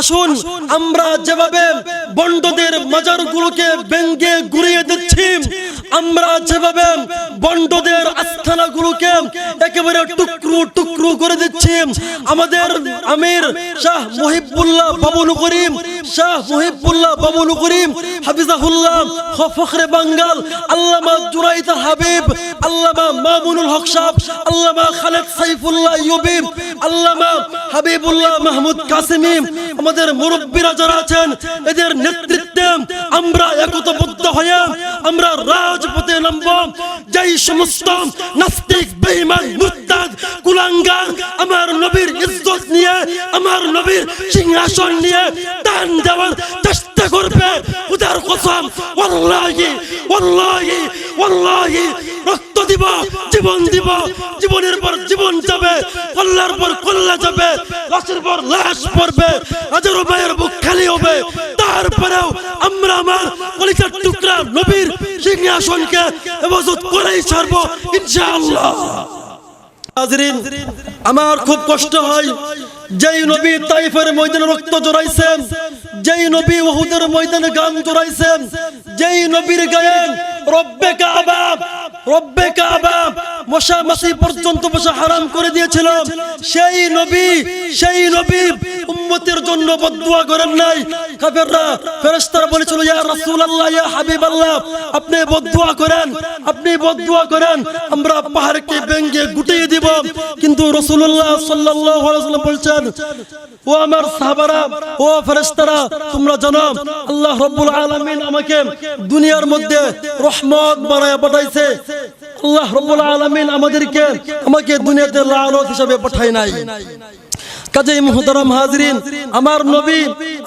আসুন, আমরা যেভাবে বন্ডদের মাজারগুলোকে ব্যঙ্গে ঘুরিয়ে দিচ্ছি, আমরা যেভাবে বন্ডদের আস্থানাগুলোকে একেবারে টুকরো টুকরো করে দিচ্ছি, আমাদের আমির শাহ মুহিবুল্লাহ বাবুল করিম, শাহ মুহিবুল্লাহ বাবুল করিম, হাফিজাহুল্লাহ, ফখরে বাঙ্গাল, আল্লামা জুরাইতা হাবিব, আল্লামা মামুনুল হক সাহ আল্লামা খালেদ সাইফুল্লাহ ইউবিব আল্লামা হাবিবুল্লাহ মাহমুদ কাসিমি, আমাদের মুরব্বীরা যারা আছেন, এদের নেতৃত্বে আমরা একতাবদ্ধ হয়ে আমরা রাজপথে নামব। যেই সমস্ত নাস্তিক, বেঈমান মুরতাদ কুলাঙ্গার আমার নবীর ইজ্জত নিয়ে, আমার নবীর সিংহাসন নিয়ে টান দেওয়ার চেষ্টা করবে উদার কসম, ওয়াল্লাহি ওয়াল্লাহি ওয়াল্লাহি। রক্ত দিব, জীবন দিব, জীবনের পর জীবন যাবে, কল্লার পর কল্লা যাবে, লাশের পর লাশ পড়বে, হাজারো ভাইয়ের বুক খালি হবে। তারপরেও আমরা আমার কলিজার টুকরা নবীর সিংহাসনকে হেফাজত করেই ছাড়বো, ইনশাআল্লাহ। আমার খুব কষ্ট হয়, যেই নবী তাইফের ময়দানে রক্ত জড়াইছেন যেই নবী ওহুদের ময়দানে গান জোড়াইছেন যেই নবীর গায়ে রব্বে কাবা রব্বে কাবা মশা মাসি পর্যন্ত বসা হারাম করে দিয়েছিল। সেই নবী সেই নবী উম্মতের জন্য বদুয়া করেন নাই। কাফেররা, ফেরেশতারা বলেছিল, ইয়া রাসূলুল্লাহ, ইয়া হাবিবাল্লাহ, আপনি বদুয়া করেন, আপনি বদুয়া করেন, আমরা পাহাড়কে ভেঙে গুটিয়ে দিব। কিন্তু রাসূলুল্লাহ সাল্লাল্লাহু আলাইহি ওয়াসাল্লাম বলছেন, ও আমার সাহাবারা, ও ফেরেশতারা, তোমরা জানো, আল্লাহ রাব্বুল আলামিন আমাকে দুনিয়ার মধ্যে রহমত বানায় পাঠাইছে। আল্লাহ রব্বুল আলামিন আমাদেরকে আমাকে দুনিয়াতে লানত হিসাবে পাঠায় নাই। কাজে মুহতারাম হাজরিন, আমার নবী,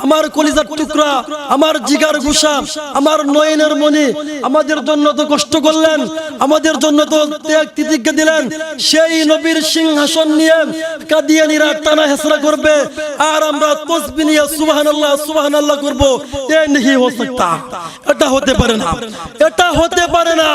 আমার কলিজার টুকরা, আমার জিগার গুসা আমার নয়নের মনি আমাদের জন্য তো কষ্ট করলেন, আমাদের জন্য তো ত্যাগ তিতিজ্ঞা দিলেন, সেই নবীর সিংহাসন নিয়ে কাদিয়ানিরা টানা হেসরা করবে, আর আমরা তসবি নিয়ে সুবহানাল্লাহ সুবহানাল্লাহ করব, এ নেহি হো সকতা এটা হতে পারে না, এটা হতে পারে না।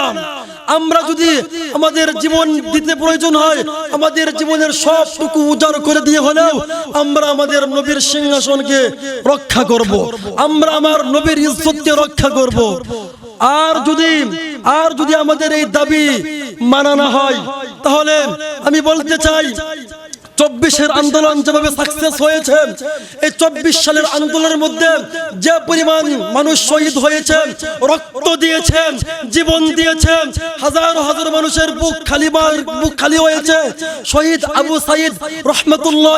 আমরা যদি আমাদের জীবন দিতে প্রয়োজন হয়, আমাদের জীবনের সবটুকু উজাড় করে দিয়ে হলেও আমরা আমাদের নবীর সিংহাসনকে রক্ষা করব। আমরা আমার নবীর ইজ্জতকে রক্ষা করব। আর যদি আর যদি আমাদের এই দাবি মানানো হয়, তাহলে আমি বলতে চাই চব্বিশের আন্দোলন যেভাবে সাকসেস হয়েছে এই চব্বিশ সালের আন্দোলনের মধ্যে যে পরিমাণ মানুষ শহীদ হয়েছে রক্ত দিয়েছেন জীবন দিয়েছেন হাজার হাজার মানুষের বুক খালি বুক খালি হয়েছে। শহীদ আবু সাইদ রহমতুল্লাহ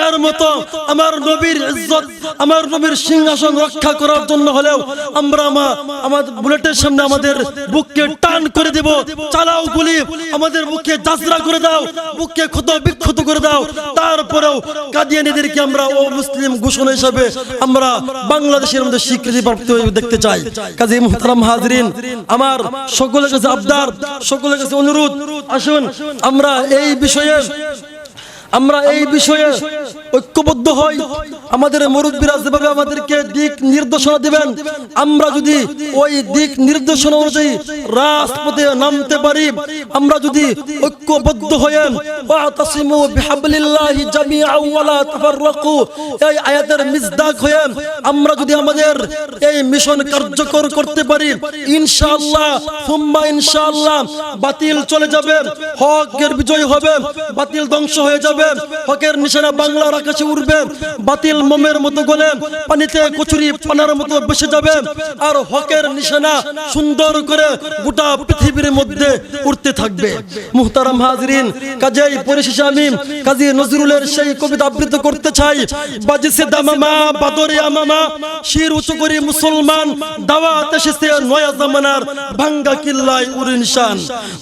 এর মতো আমার নবীর ইজ্জত আমার নবীর সিংহাসন রক্ষা করার জন্য হলেও আমরা আমা- আমাদের বুলেটের সামনে আমাদের বুককে টান করে দেব। চালাও গুলি আমাদের বুকে যাত্রা করে দাও। বুককে ক্ষত বিক্ষত করে দাও। তারপরেও কাদিয়ানিদেরকে আমরা ও মুসলিম ঘোষণা হিসাবে আমরা বাংলাদেশের মধ্যে স্বীকৃতি প্রাপ্ত দেখতে চাই। কাজী মুহতারাম হাজরিন, আমার সকলের কাছে আবদার, সকলের কাছে অনুরোধ। আসুন, আমরা এই বিষয়ে, আমরা এই বিষয়ে ঐক্যবদ্ধ হই। আমাদের মুরব্বীরা যেভাবে আমাদেরকে দিক নির্দেশনা দিবেন, আমরা যদি ওই দিক নির্দেশনা অনুযায়ী রাজপথে নামতে পারি, আমরা যদি ঐক্যবদ্ধ হয়ে ওয়াতাসিমু বিহাবলিল্লাহি জামিআন ওয়ালা তাফাররাকু, এই আয়াতের মিজদাক হয়ে আমরা যদি আমাদের এই মিশন কার্যকর করতে পারি, ইনশাআল্লাহ, সুম্মা ইনশাআল্লাহ, বাতিল চলে যাবে, হকের বিজয় হবে, বাতিল ধ্বংস হয়ে যাবে, হকের নিশানা বাংলার আকাশে উঠবে বাতিল মোমের মতো গলে পানিতে কচুরি পানার মতো বসে যাবে আর হকের নিশানা সুন্দর করে গোটা পৃথিবীর মধ্যে উঠতে থাকবে। মুহতারাম হাজরিন, কাজেই পরিশেষে আমি কাজী নজরুলের সেই কবিতা আবৃত্তি করতে চাই। বাজিসে দামামা, বাদরে আমামা, শির উঁচু করি মুসলমান, দাওয়াত এসেছে নয়া জামানার ভাঙ্গা কিল্লায় উরিনশান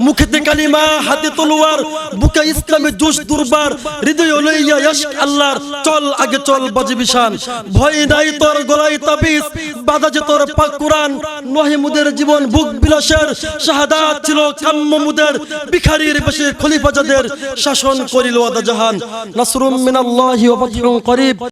মুখেতে কালিমা, হাতে তলোয়ার, বুকে ইসলামে জোশ দুর্বার, হৃদয় লইয়া ইয়াশক আল্লাহর চল আগে চল বাজি বিশান ভয় নাই তোর গলায় তাবিজ, বাধা যে তোর পাক কুরআন। নহিমুদের জীবন বুক বিলাসের শাহাদাত ছিল কাম্মমুদের ভিখারির বেশে খলিফা যাদের শাসন করিল আদা জাহান। নাসরুম মিনাল্লাহি ওয়া ফাতহুন করিব।